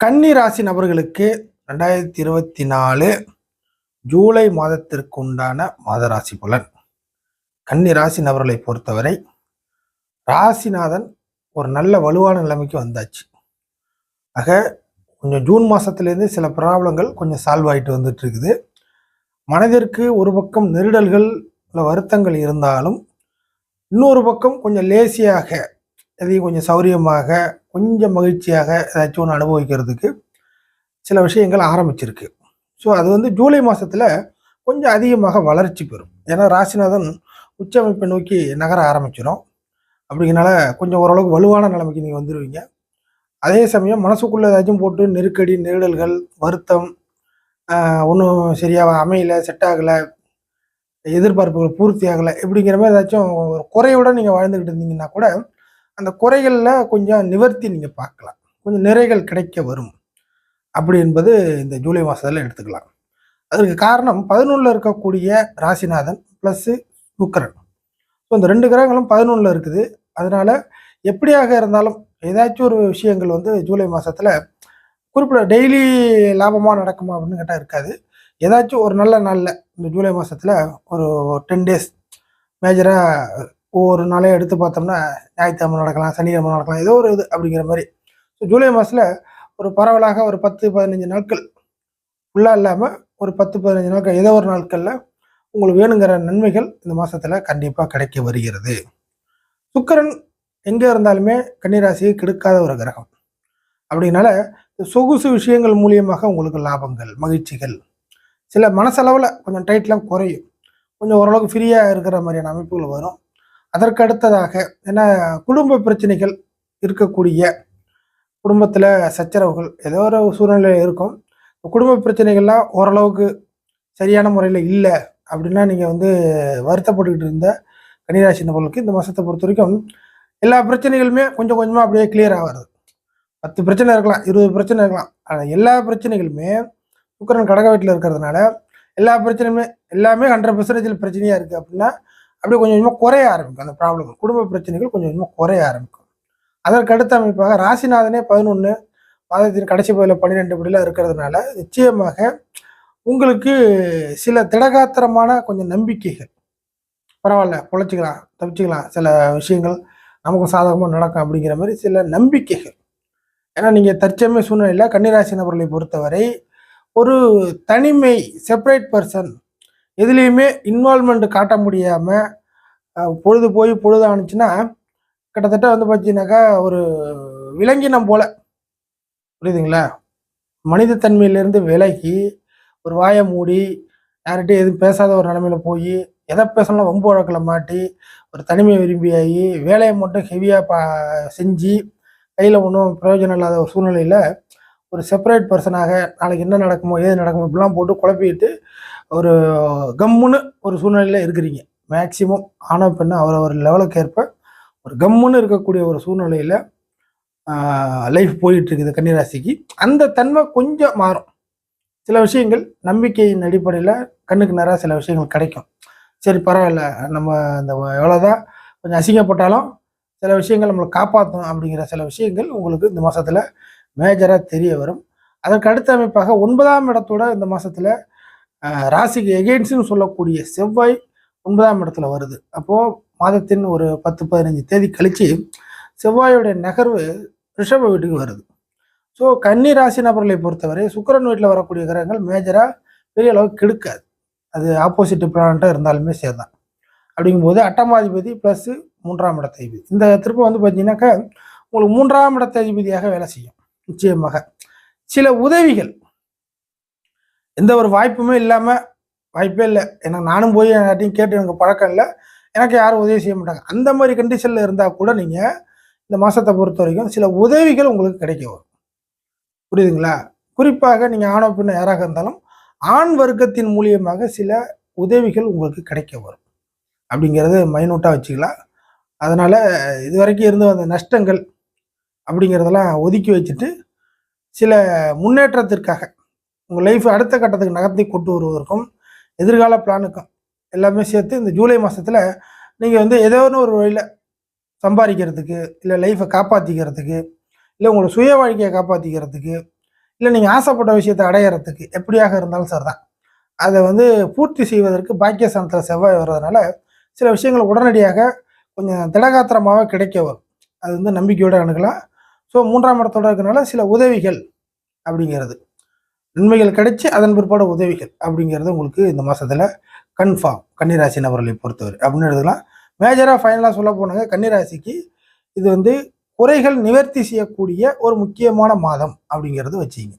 கன்னி ராசி நபர்களுக்கு ரெண்டாயிரத்தி இருபத்தி நாலு ஜூலை மாதத்திற்கு உண்டான மாத ராசி பலன். கன்னி ராசி நபர்களை பொறுத்தவரை ராசிநாதன் ஒரு நல்ல வலுவான நிலைமைக்கு வந்தாச்சு. ஆக கொஞ்சம் ஜூன் மாதத்துலேருந்து சில ப்ராப்ளங்கள் கொஞ்சம் சால்வ் ஆகிட்டு வந்துட்டு இருக்குது மனதிற்கு ஒரு பக்கம் நெருடல்கள் இல்லை வருத்தங்கள் இருந்தாலும் இன்னொரு பக்கம் கொஞ்சம் லேசியாக எதையும் கொஞ்சம் சௌரியமாக கொஞ்சம் மகிழ்ச்சியாக ஏதாச்சும் ஒன்று அனுபவிக்கிறதுக்கு சில விஷயங்கள் ஆரம்பிச்சிருக்கு. ஸோ அது வந்து ஜூலை மாதத்தில் கொஞ்சம் அதிகமாக வளர்ச்சி பெறும். ஏன்னா ராசிநாதன் உச்சமைப்பை நோக்கி நகர ஆரம்பிச்சிடும் அப்படிங்கிறனால கொஞ்சம் ஓரளவுக்கு வலுவான நிலைமைக்கு நீங்கள் வந்துடுவீங்க அதே சமயம் மனசுக்குள்ளே ஏதாச்சும் போட்டு நெருக்கடி நெருடல்கள் வருத்தம் ஒன்றும் சரியாக அமையலை செட் ஆகலை எதிர்பார்ப்புகள் பூர்த்தி ஆகலை இப்படிங்கிற மாதிரி ஏதாச்சும் ஒரு குறையோட நீங்கள் வாழ்ந்துக்கிட்டு இருந்தீங்கன்னா கூட அந்த குறைகளில் கொஞ்சம் நிவர்த்தி நீங்கள் பார்க்கலாம். கொஞ்சம் நிறைகள் கிடைக்க வரும். அப்படி என்பது இந்த ஜூலை மாதத்தில் எடுத்துக்கலாம். அதற்கு காரணம் பதினொன்றில் இருக்கக்கூடிய ராசிநாதன் ப்ளஸ்ஸு சுக்கரன். ஸோ இந்த ரெண்டு கிரகங்களும் பதினொன்றில் இருக்குது. அதனால எப்படியாக இருந்தாலும் ஏதாச்சும் ஒரு விஷயங்கள் வந்து ஜூலை மாதத்தில் குறிப்பிட டெய்லி லாபமாக நடக்குமா அப்படின்னு கேட்டால் இருக்காது. ஏதாச்சும் ஒரு நல்ல நாளில் இந்த ஜூலை மாதத்தில் ஒரு டென் டேஸ் மேஜராக ஒவ்வொரு நாளையும் எடுத்து பார்த்தோம்னா ஞாயிற்றுக்கிழமை நடக்கலாம் சனிக்கிழமை நடக்கலாம் ஏதோ ஒரு இது அப்படிங்கிற மாதிரி. ஸோ ஜூலை மாதத்தில் ஒரு பரவலாக ஒரு பத்து பதினஞ்சு நாட்கள் ஃபுல்லாக இல்லாமல் ஒரு பத்து பதினஞ்சு நாட்கள் ஏதோ ஒரு நாட்களில் உங்களுக்கு வேணுங்கிற நன்மைகள் இந்த மாதத்தில் கண்டிப்பாக கிடைக்க வருகிறது. சுக்கரன் எங்கே இருந்தாலுமே கன்னிராசியை கெடுக்காத ஒரு கிரகம். அப்படின்னால சொகுசு விஷயங்கள் மூலியமாக உங்களுக்கு லாபங்கள் மகிழ்ச்சிகள். சில மனசளவில் கொஞ்சம் டைட்லாம் குறையும். கொஞ்சம் ஓரளவுக்கு ஃப்ரீயாக இருக்கிற மாதிரியான அமைப்புகள் வரும். அதற்கு அடுத்ததாக ஏன்னா குடும்ப பிரச்சனைகள் இருக்கக்கூடிய குடும்பத்தில் சச்சரவுகள் ஏதோ ஒரு சூழ்நிலை இருக்கும். குடும்ப பிரச்சனைகள்லாம் ஓரளவுக்கு சரியான முறையில் இல்லை அப்படின்னா நீங்கள் வந்து வருத்தப்பட்டுக்கிட்டு இருந்த கன்னிராசி நபர்களுக்கு இந்த மாதத்தை பொறுத்த வரைக்கும் எல்லா பிரச்சனைகளுமே கொஞ்சம் கொஞ்சமாக அப்படியே கிளியர் ஆகிறது பத்து பிரச்சனை இருக்கலாம் இருபது பிரச்சனை இருக்கலாம். ஆனால் எல்லா பிரச்சனைகளுமே சுக்கரன் கடக வீட்டில் இருக்கிறதுனால எல்லா பிரச்சனையுமே எல்லாமே ஹண்ட்ரட் பர்சன்டேஜில் பிரச்சனையாக இருக்குது அப்படின்னா அப்படியே கொஞ்சம் கொஞ்சமாக குறைய ஆரம்பிக்கும். அந்த ப்ராப்ளம் குடும்ப பிரச்சனைகள் கொஞ்சம் கொஞ்சமாக குறைய ஆரம்பிக்கும். அதற்கு அடுத்த அமைப்பாக ராசிநாதனே பதினொன்று மாதத்தின் கடைசி பகுதியில் பன்னிரெண்டு படியில் இருக்கிறதுனால நிச்சயமாக உங்களுக்கு சில திடகாத்திரமான கொஞ்சம் நம்பிக்கைகள். பரவாயில்ல பொழைச்சிக்கலாம் தப்பிச்சுக்கலாம். சில விஷயங்கள் நமக்கு சாதகமாக நடக்கும் அப்படிங்கிற மாதிரி சில நம்பிக்கைகள். ஏன்னா நீங்கள் தற்சமய சூழ்நிலையில் கன்னிராசி நபர்களை பொறுத்தவரை ஒரு தனிமை செப்பரேட் பர்சன் எதுலேயுமே இன்வால்மெண்ட் காட்ட முடியாமல் பொழுது போய் பொழுது ஆணுச்சுன்னா கிட்டத்தட்ட வந்து பார்த்தீங்கன்னாக்கா ஒரு விலங்கினம் போல. புரியுதுங்களா? மனித தன்மையிலேருந்து விலகி ஒரு வாயை மூடி யார்கிட்டையும் எதுவும் பேசாத ஒரு நிலமையில போய் எதை பேசணும் வம்பு வழக்கில் மாட்டி ஒரு தனிமை விரும்பியாகி வேலையை மட்டும் ஹெவியாக பா செஞ்சு கையில் ஒன்றும் பிரயோஜனம் இல்லாத ஒரு சூழ்நிலையில் ஒரு செப்பரேட் பர்சனாக நாளைக்கு என்ன நடக்குமோ ஏது நடக்குமோ இப்படிலாம் போட்டு குழப்பிட்டு ஒரு கம்முன்னு ஒரு சூழ்நிலையில் இருக்கிறீங்க. மேக்சிமம் ஆணவ பெண்ணு அவரவர் லெவலுக்கு ஏற்ப ஒரு கம்முன்னு இருக்கக்கூடிய ஒரு சூழ்நிலையில் லைஃப் போயிட்டுருக்குது கன்னிராசிக்கு. அந்த தன்மை கொஞ்சம் மாறும். சில விஷயங்கள் நம்பிக்கையின் அடிப்படையில் கண்ணுக்கு நேராக சில விஷயங்கள் கிடைக்கும். சரி பரவாயில்ல. நம்ம இந்த எவ்வளோதான் கொஞ்சம் அசிங்கப்பட்டாலும் சில விஷயங்கள் நம்மளை காப்பாற்றும் அப்படிங்கிற சில விஷயங்கள் உங்களுக்கு இந்த மாதத்தில் மேஜராக தெரிய வரும். அதற்கு அடுத்த அமைப்பாக ஒன்பதாம் இடத்தோட இந்த மாதத்தில் ராசிக்கு எகெயின்ஸ்னு சொல்லக்கூடிய செவ்வாய் ஒன்பதாம் இடத்துல வருது. அப்போது மாதத்தின் ஒரு பத்து பதினஞ்சு தேதி கழித்து செவ்வாயோடைய நகர்வு ரிஷப வீட்டுக்கு வருது. ஸோ கன்னி ராசி நபர்களை பொறுத்தவரை சுக்கரன் வீட்டில் வரக்கூடிய கிரகங்கள் மேஜராக பெரிய அளவுக்கு கெடுக்காது. அது ஆப்போசிட் பிளானட்டாக இருந்தாலுமே சேர்தான் அப்படிங்கும்போது அட்டமாதிபதி ப்ளஸ்ஸு மூன்றாம் இடத்த அதிபதி இந்த திருப்பம் வந்து பார்த்தீங்கன்னாக்கா உங்களுக்கு மூன்றாம் இடத்த அதிபதியாக வேலை செய்யும். நிச்சயமாக. சில உதவிகள். எந்த ஒரு வாய்ப்புமே இல்லாமல் வாய்ப்பே இல்லை. எனக்கு நானும் போய் யார்ட்டையும் கேட்டு எனக்கு பழக்கம் இல்லை. எனக்கு யாரும் உதவி செய்ய மாட்டாங்க. அந்த மாதிரி கண்டிஷனில் இருந்தால் கூட நீங்கள் இந்த மாதத்தை பொறுத்த வரைக்கும் சில உதவிகள் உங்களுக்கு கிடைக்க வரும். புரியுதுங்களா? குறிப்பாக நீங்கள் ஆணோ பெண்ண யாராக இருந்தாலும் ஆண் வர்க்கத்தின் மூலியமாக சில உதவிகள் உங்களுக்கு கிடைக்க வரும். அப்படிங்கிறது மைனூட்டாக வச்சுக்கலாம். அதனால் இது வரைக்கும் இருந்து வந்த நஷ்டங்கள் அப்படிங்கிறதெல்லாம் ஒதுக்கி வச்சுட்டு சில முன்னேற்றத்திற்காக உங்கள் லைஃப் அடுத்த கட்டத்துக்கு நகர்த்தி கொண்டு வருவதற்கும் எதிர்கால பிளானுக்கும் எல்லாமே சேர்த்து இந்த ஜூலை மாதத்தில் நீங்கள் வந்து ஏதோ ஒரு வழியில் சம்பாதிக்கிறதுக்கு இல்லை லைஃப்பை காப்பாற்றிக்கிறதுக்கு இல்லை உங்களோட சுய வாழ்க்கையை காப்பாற்றிக்கிறதுக்கு இல்லை நீங்கள் ஆசைப்பட்ட விஷயத்தை அடையறதுக்கு எப்படியாக இருந்தாலும் சரிதான். அதை வந்து பூர்த்தி செய்வதற்கு பாக்கியஸ்தானத்தில் செவ்வாய் வர்றதுனால சில விஷயங்கள் உடனடியாக கொஞ்சம் திடகாத்திரமாக கிடைக்க வரும். அது வந்து நம்பிக்கையோடு அணுகலாம். ஸோ மூன்றாம் இடத்தோட இருக்கிறனால சில உதவிகள் அப்படிங்கிறது. நன்மைகள் கிடைச்சி அதன் பிற்பாடு உதவிகள் அப்படிங்கிறது உங்களுக்கு இந்த மாதத்தில் கன்ஃபார்ம் கன்னிராசி நபர்களை பொறுத்தவரை. அப்படின்னு எடுத்துக்கலாம். மேஜராக ஃபைனலாக சொல்ல போனாங்க. கன்னிராசிக்கு இது வந்து குறைகள் நிவர்த்தி செய்யக்கூடிய ஒரு முக்கியமான மாதம் அப்படிங்கிறது வச்சுங்க.